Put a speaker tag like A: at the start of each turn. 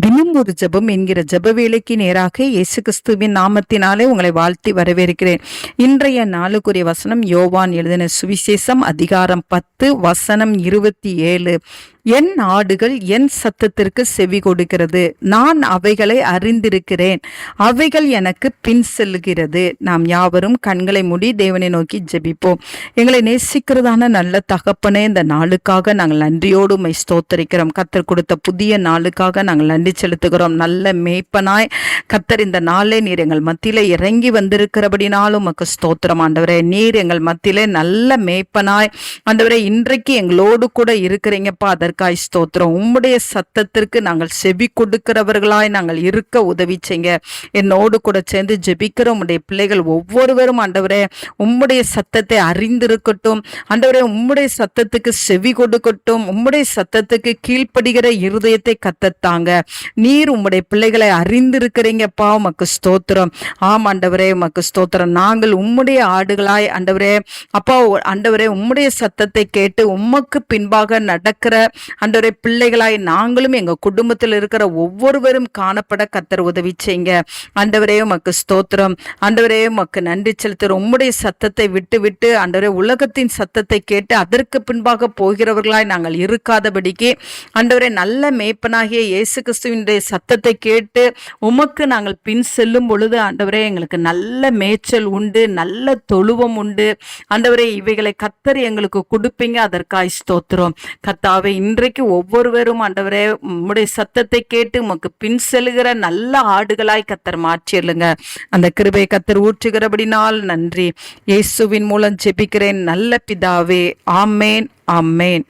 A: தினம் ஒரு ஜெபம் என்கிற ஜப வேலைக்கு நேராக இயேசு கிறிஸ்துவின் நாமத்தினாலே உங்களை வாழ்த்தி வரவேற்கிறேன். இன்றைய நாளுக்குரிய வசனம் யோவான் எழுதின சுவிசேஷம் அதிகாரம் பத்து வசனம் இருபத்தி ஏழு. என் ஆடுகள் என் சத்தத்திற்கு செவி கொடுக்கிறது. நான் அவைகளை அறிந்திருக்கிறேன். அவைகள் எனக்கு பின் செல்லுகிறது நாம் யாவரும் கண்களை மூடி தேவனை நோக்கி ஜெபிப்போம். எங்களை நேசிக்கிறதான நல்ல தகப்பனே இந்த நாளுக்காக நாங்கள் நன்றியோடு மை ஸ்தோத்தரிக்கிறோம். கத்தர் கொடுத்த புதிய நாளுக்காக நாங்கள் நன்றி செலுத்துகிறோம். நல்ல மேய்ப்பனாய் கத்தர் இந்த நாளே நீர் எங்கள் மத்தியில இறங்கி வந்திருக்கிறபடினாலும் உமக்கு ஸ்தோத்திரம். ஆண்டவரே நீர் எங்கள் மத்தியிலே நல்ல மேய்ப்பனாய். ஆண்டவரே இன்றைக்கு எங்களோடு கூட இருக்கிறீங்கப்பா. அதற்கு கர்த்தருக்காய் ஸ்தோத்திரம். உம்முடைய சத்தத்திற்கு நாங்கள் செவி கொடுக்கிறவர்களாய் நாங்கள் இருக்க உதவி செய்ங்க என்னோடு கூட சேர்ந்து ஜெபிக்கிற உம்முடைய பிள்ளைகள் ஒவ்வொருவரும் ஆண்டவரே உம்முடைய சத்தத்தை அறிந்திருக்கட்டும். ஆண்டவரே உம்முடைய சத்தத்துக்கு செவி கொடுக்கட்டும். உம்முடைய சத்தத்துக்கு கீழ்ப்படுகிற இருதயத்தை கத்தத்தாங்க நீர் உம்முடைய பிள்ளைகளை அறிந்திருக்கிறீங்கப்பா உமக்கு ஸ்தோத்திரம். ஆம் ஆண்டவரே உமக்கு ஸ்தோத்திரம். நாங்கள் உம்முடைய ஆடுகளாய் ஆண்டவரே அப்பா ஆண்டவரே உம்முடைய சத்தத்தை கேட்டு உமக்கு பின்பாக நடக்கிற அன்றரை பிள்ளைகளாய் நாங்களும் எங்க குடும்பத்தில் இருக்கிற ஒவ்வொருவரும் காணப்பட கத்தர் உதவி செய்யுங்க. அண்டவரே உமக்கு ஸ்தோத்திரம். அண்டவரே உமக்கு நன்றி செலுத்துகிறோம். உம்முடைய சத்தத்தை விட்டு விட்டு ஆண்டவரே உலகத்தின் சத்தத்தை கேட்டு அதற்கு பின்பாக போகிறவர்களாய் நாங்கள் இருக்காதபடிக்கு அண்டவரே நல்ல மேய்ப்பனாகிய இயேசு கிறிஸ்துவினுடைய சத்தத்தை கேட்டு உமக்கு நாங்கள் பின் செல்லும் பொழுது ஆண்டவரே எங்களுக்கு நல்ல மேய்ச்சல் உண்டு நல்ல தொழுவம் உண்டு. ஆண்டவரே இவைகளை கத்தர் எங்களுக்கு கொடுப்பீங்க. அதற்காய் ஸ்தோத்திரம். கத்தாவே இன்றைக்கு ஒவ்வொருவரும் ஆண்டவரே உம்முடைய சத்தத்தை கேட்டு உமக்கு பின் செல்கிற நல்ல ஆடுகளாய் கத்தர் மாற்றியலுங்க அந்த கிருபை கத்தர் ஊற்றுகிறபடினால் நன்றி. இயேசுவின் மூலம் ஜெபிக்கிறேன். நல்ல பிதாவே ஆமேன் ஆமேன்.